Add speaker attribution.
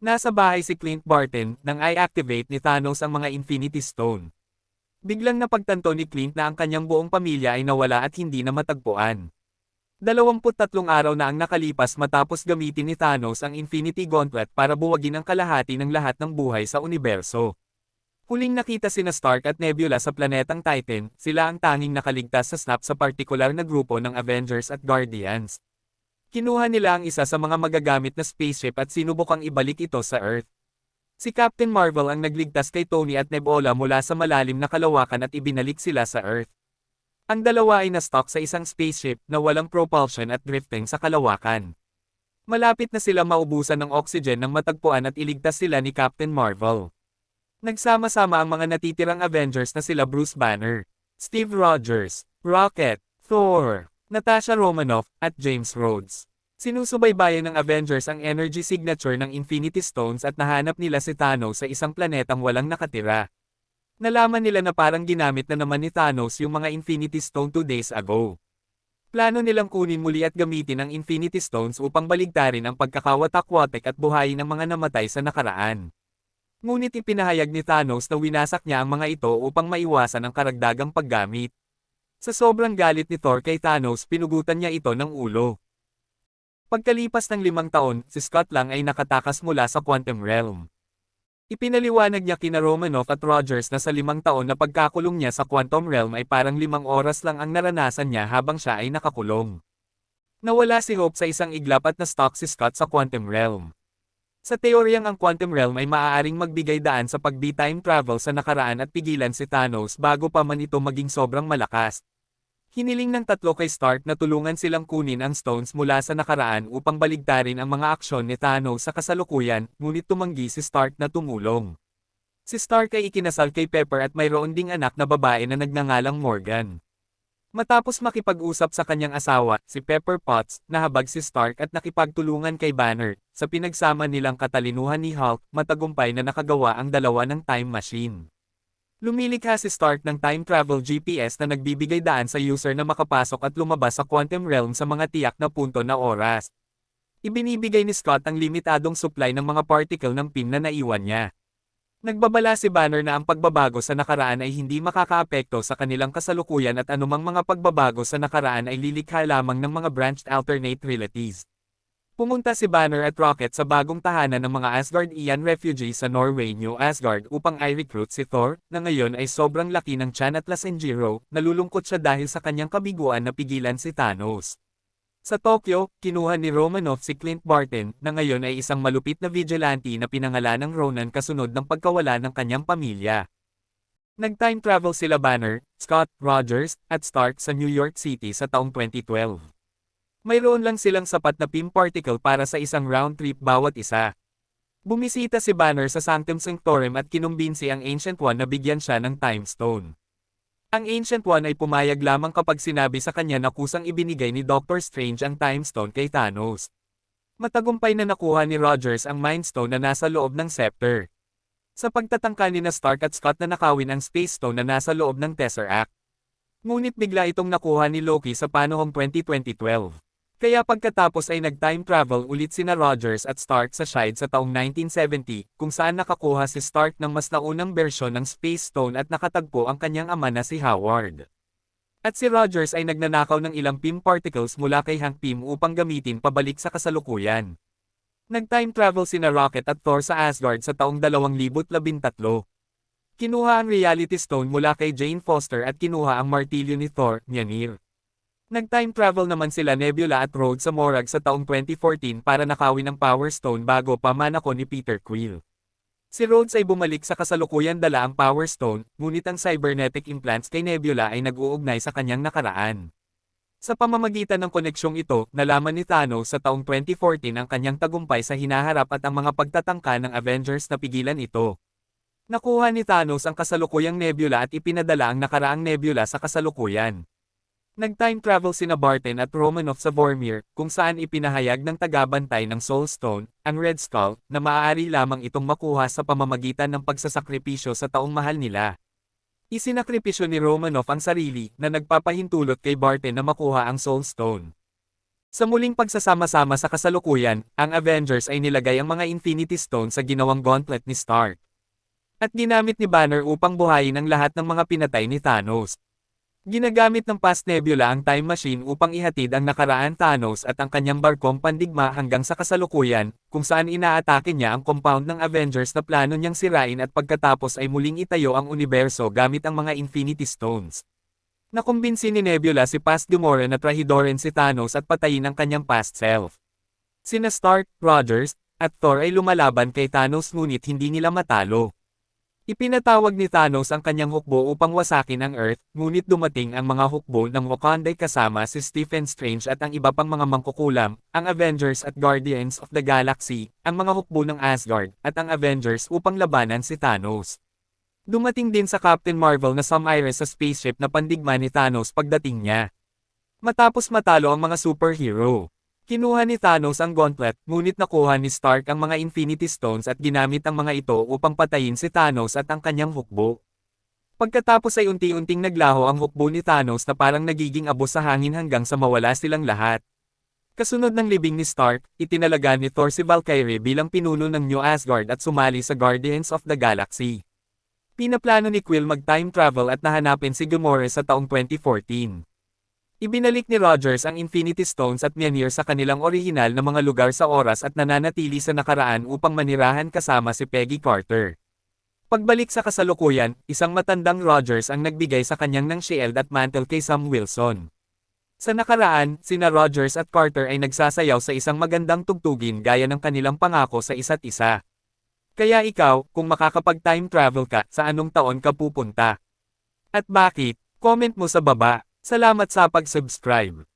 Speaker 1: Nasa bahay si Clint Barton nang i-activate ni Thanos ang mga Infinity Stone. Biglang napagtanto ni Clint na ang kanyang buong pamilya ay nawala at hindi na matagpuan. 23 araw na ang nakalipas matapos gamitin ni Thanos ang Infinity Gauntlet para buwagin ang kalahati ng lahat ng buhay sa universo. Huling nakita sina Stark at Nebula sa planetang Titan, sila ang tanging nakaligtas sa snap sa partikular na grupo ng Avengers at Guardians. Kinuha nila ang isa sa mga magagamit na spaceship at sinubukang ibalik ito sa Earth. Si Captain Marvel ang nagligtas kay Tony at Nebula mula sa malalim na kalawakan at ibinalik sila sa Earth. Ang dalawa ay na-stock sa isang spaceship na walang propulsion at drifting sa kalawakan. Malapit na sila maubusan ng oxygen nang matagpuan at iligtas sila ni Captain Marvel. Nagsama-sama ang mga natitirang Avengers na sila Bruce Banner, Steve Rogers, Rocket, Thor, Natasha Romanoff, at James Rhodes. Sinusubaybayan ng Avengers ang energy signature ng Infinity Stones at nahanap nila si Thanos sa isang planetang walang nakatira. Nalaman nila na parang ginamit na naman ni Thanos yung mga Infinity Stone two days ago. Plano nilang kunin muli at gamitin ang Infinity Stones upang baligtarin ang pagkakawatak-watek at buhayin ng mga namatay sa nakaraan. Ngunit ipinahayag ni Thanos na winasak niya ang mga ito upang maiwasan ang karagdagang paggamit. Sa sobrang galit ni Thor kay Thanos pinugutan niya ito ng ulo. Pagkalipas ng limang taon, si Scott lang ay nakatakas mula sa Quantum Realm. Ipinaliwanag niya kina Romanoff at Rogers na sa limang taon na pagkakulong niya sa Quantum Realm ay parang limang oras lang ang naranasan niya habang siya ay nakakulong. Nawala si Hope sa isang iglap at na-stock si Scott sa Quantum Realm. Sa teoryang ang Quantum Realm ay maaaring magbigay daan sa pag-time travel sa nakaraan at pigilan si Thanos bago pa man ito maging sobrang malakas. Hiniling ng tatlo kay Stark na tulungan silang kunin ang stones mula sa nakaraan upang baligtarin ang mga aksyon ni Thanos sa kasalukuyan, ngunit tumanggi si Stark na tumulong. Si Stark ay ikinasal kay Pepper at mayroon ding anak na babae na nagngangalang Morgan. Matapos makipag-usap sa kanyang asawa, si Pepper Potts, nahabag si Stark at nakipagtulungan kay Banner, sa pinagsama nilang katalinuhan ni Hulk, matagumpay na nakagawa ang dalawa ng time machine. Lumilikha si Stark ng time travel GPS na nagbibigay daan sa user na makapasok at lumabas sa quantum realm sa mga tiyak na punto na oras. Ibinibigay ni Scott ang limitadong supply ng mga particle ng pin na naiwan niya. Nagbabala si Banner na ang pagbabago sa nakaraan ay hindi makakaapekto sa kanilang kasalukuyan at anumang mga pagbabago sa nakaraan ay lilikha lamang ng mga branched alternate realities. Pumunta si Banner at Rocket sa bagong tahanan ng mga Asgardian refugees sa Norway New Asgard upang i-recruit si Thor, na ngayon ay sobrang laki ng tiyan at lasenjiro, nalulungkot siya dahil sa kanyang kabiguan na pigilan si Thanos. Sa Tokyo, kinuha ni Romanoff si Clint Barton, na ngayon ay isang malupit na vigilante na pinangalan ng Ronan kasunod ng pagkawala ng kanyang pamilya. Nag-time travel sila Banner, Scott, Rogers, at Stark sa New York City sa taong 2012. Mayroon lang silang sapat na PIM particle para sa isang round trip bawat isa. Bumisita si Banner sa Sanctum Sanctorum at kinumbinsi ang Ancient One na bigyan siya ng Time Stone. Ang Ancient One ay pumayag lamang kapag sinabi sa kanya na kusang ibinigay ni Doctor Strange ang Time Stone kay Thanos. Matagumpay na nakuha ni Rogers ang Mind Stone na nasa loob ng scepter. Sa pagtatangka ni na Stark at Scott na nakawin ang Space Stone na nasa loob ng Tesseract. Ngunit bigla itong nakuha ni Loki sa panahong 2020-12. Kaya pagkatapos ay nag-time travel ulit sina Rogers at Stark sa Shide sa taong 1970, kung saan nakakuha si Stark ng mas naunang bersyon ng Space Stone at nakatagpo ang kanyang ama na si Howard. At si Rogers ay nagnanakaw ng ilang PIM particles mula kay Hank Pym upang gamitin pabalik sa kasalukuyan. Nag-time travel sina Rocket at Thor sa Asgard sa taong 2013. Kinuha ang Reality Stone mula kay Jane Foster at kinuha ang martilyo ni Thor, Mjolnir. Nag-time travel naman sila Nebula at Rhodes sa Morag sa taong 2014 para nakawin ang Power Stone bago pa manako ni Peter Quill. Si Rhodes ay bumalik sa kasalukuyan dala ang Power Stone, ngunit ang cybernetic implants kay Nebula ay nag-uugnay sa kanyang nakaraan. Sa pamamagitan ng koneksyong ito, nalaman ni Thanos sa taong 2014 ang kanyang tagumpay sa hinaharap at ang mga pagtatangka ng Avengers na pigilan ito. Nakuha ni Thanos ang kasalukuyang nebula at ipinadala ang nakaraang nebula sa kasalukuyan. Nag-time travel sina Barton at Romanoff sa Vormir, kung saan ipinahayag ng tagabantay ng Soul Stone, ang Red Skull, na maaari lamang itong makuha sa pamamagitan ng pagsasakripisyo sa taong mahal nila. Isinakripisyo ni Romanoff ang sarili, na nagpapahintulot kay Barton na makuha ang Soul Stone. Sa muling pagsasama-sama sa kasalukuyan, ang Avengers ay nilagay ang mga Infinity Stones sa ginawang gauntlet ni Stark. At ginamit ni Banner upang buhayin ang lahat ng mga pinatay ni Thanos. Ginagamit ng Past Nebula ang Time Machine upang ihatid ang nakaraan Thanos at ang kanyang barkong pandigma hanggang sa kasalukuyan, kung saan inaatake niya ang compound ng Avengers na plano niyang sirain at pagkatapos ay muling itayo ang universo gamit ang mga Infinity Stones. Nakumbinsi ni Nebula si Past Gamora na trahidorin si Thanos at patayin ang kanyang past self. Sina Stark, Rogers, at Thor ay lumalaban kay Thanos ngunit hindi nila matalo. Ipinatawag ni Thanos ang kanyang hukbo upang wasakin ang Earth, ngunit dumating ang mga hukbo ng Wakanda kasama si Stephen Strange at ang iba pang mga mangkukulam, ang Avengers at Guardians of the Galaxy, ang mga hukbo ng Asgard, at ang Avengers upang labanan si Thanos. Dumating din sa Captain Marvel na Sam-Iris sa spaceship na pandigma ni Thanos pagdating niya. Matapos matalo ang mga superhero, kinuha ni Thanos ang gauntlet, ngunit nakuha ni Stark ang mga Infinity Stones at ginamit ang mga ito upang patayin si Thanos at ang kanyang hukbo. Pagkatapos ay unti-unting naglaho ang hukbo ni Thanos na parang nagiging abo sa hangin hanggang sa mawala silang lahat. Kasunod ng libing ni Stark, itinalaga ni Thor si Valkyrie bilang pinuno ng New Asgard at sumali sa Guardians of the Galaxy. Pinaplano ni Quill mag-time travel at nahanapin si Gamora sa taong 2014. Ibinalik ni Rogers ang Infinity Stones at Mjolnir sa kanilang orihinal na mga lugar sa oras at nananatili sa nakaraan upang manirahan kasama si Peggy Carter. Pagbalik sa kasalukuyan, isang matandang Rogers ang nagbigay sa kanyang ng shield at mantle kay Sam Wilson. Sa nakaraan, sina Rogers at Carter ay nagsasayaw sa isang magandang tugtugin gaya ng kanilang pangako sa isa't isa. Kaya ikaw, kung makakapag-time travel ka, sa anong taon ka pupunta? At bakit? Comment mo sa baba. Salamat sa pag-subscribe.